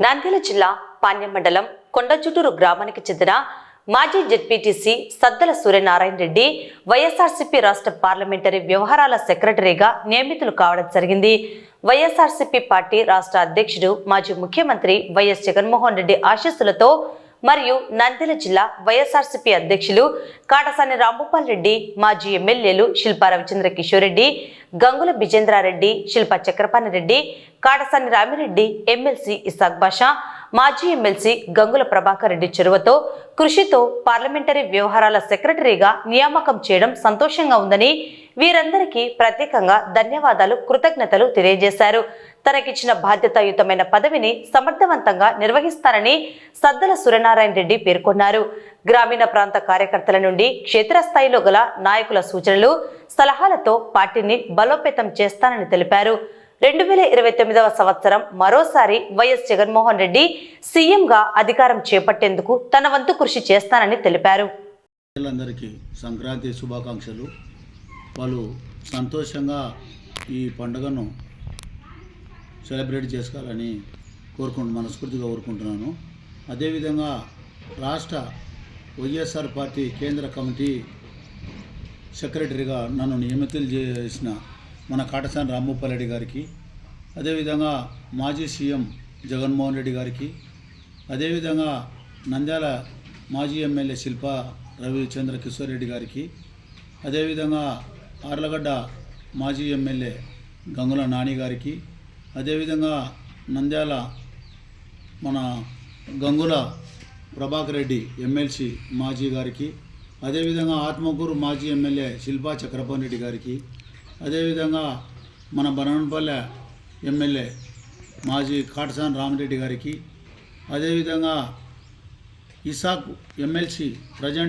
నంద్యాల జిల్లా పాణ్యం మండలం కొండచుటూరు గ్రామానికి చెందిన మాజీ జెడ్పీటీసీ సద్దల సూర్యనారాయణ రెడ్డి వైఎస్ఆర్సీపీ రాష్ట్ర పార్లమెంటరీ వ్యవహారాల సెక్రటరీగా నియమితులు కావడం జరిగింది. వైఎస్ఆర్సీపీ పార్టీ రాష్ట్ర అధ్యక్షుడు మాజీ ముఖ్యమంత్రి వైఎస్ జగన్మోహన్ రెడ్డి ఆశీస్సులతో మరియు నంద్యాల జిల్లా వైఎస్ఆర్సీపీ అధ్యక్షులు కాటసాని రాంభూపాల్ రెడ్డి మాజీ ఎమ్మెల్యేలు శిల్పా రవిచంద్ర కిషోర్ రెడ్డి గంగుల బిజేంద్రారెడ్డి శిల్పా చక్రపాణి రెడ్డి కాటసాని రామిరెడ్డి ఎమ్మెల్సీ ఇసాక్ బాషా మాజీ ఎమ్మెల్సీ గంగుల ప్రభాకర్ రెడ్డి చొరవతో కృషితో పార్లమెంటరీ వ్యవహారాల సెక్రటరీగా నియామకం చేయడం సంతోషంగా ఉందని వీరందరికీ ప్రత్యేకంగా ధన్యవాదాలు కృతజ్ఞతలు తెలియజేశారు. తనకిచ్చిన బాధ్యతాయుతమైన పదవిని సమర్థవంతంగా నిర్వహిస్తారని సద్దల సూర్యనారాయణ రెడ్డి పేర్కొన్నారు. గ్రామీణ ప్రాంత కార్యకర్తల నుండి క్షేత్రస్థాయిలో గల నాయకుల సూచనలు సలహాలతో పార్టీని బలోపేతం చేస్తానని తెలిపారు. రెండు వేల ఇరవై తొమ్మిదవ సంవత్సరం మరోసారి వైఎస్ జగన్మోహన్ రెడ్డి సీఎంగా అధికారం చేపట్టేందుకు తన వంతు కృషి చేస్తానని తెలిపారు. అందరికీ సంక్రాంతి శుభాకాంక్షలు. వాళ్ళు సంతోషంగా ఈ పండుగను సెలబ్రేట్ చేసుకోవాలని కోరుకుంటు మనస్ఫూర్తిగా కోరుకుంటున్నాను. అదేవిధంగా రాష్ట్ర వైఎస్ఆర్ పార్టీ కేంద్ర కమిటీ సెక్రటరీగా నన్ను నియమితులు చేసిన మన కాటసాని రామ్మూపాల్ రెడ్డి గారికి అదేవిధంగా మాజీ సీఎం జగన్మోహన్ రెడ్డి గారికి అదేవిధంగా నంద్యాల మాజీ ఎమ్మెల్యే శిల్పా రవిచంద్ర కిషోర్ రెడ్డి గారికి అదేవిధంగా ఆర్లగడ్డ మాజీ ఎమ్మెల్యే గంగుల నాని గారికి అదేవిధంగా నంద్యాల మన గంగుల ప్రభాకర్ రెడ్డి ఎమ్మెల్సీ మాజీ గారికి అదేవిధంగా ఆత్మకూరు మాజీ ఎమ్మెల్యే శిల్పా చక్రపాణి రెడ్డి గారికి అదేవిధంగా మన బనపల్లె ఎమ్మెల్యే మాజీ కాటసాన్ రామరెడ్డి గారికి అదేవిధంగా ఇసాక్ ఎమ్మెల్సీ ప్రజెంట్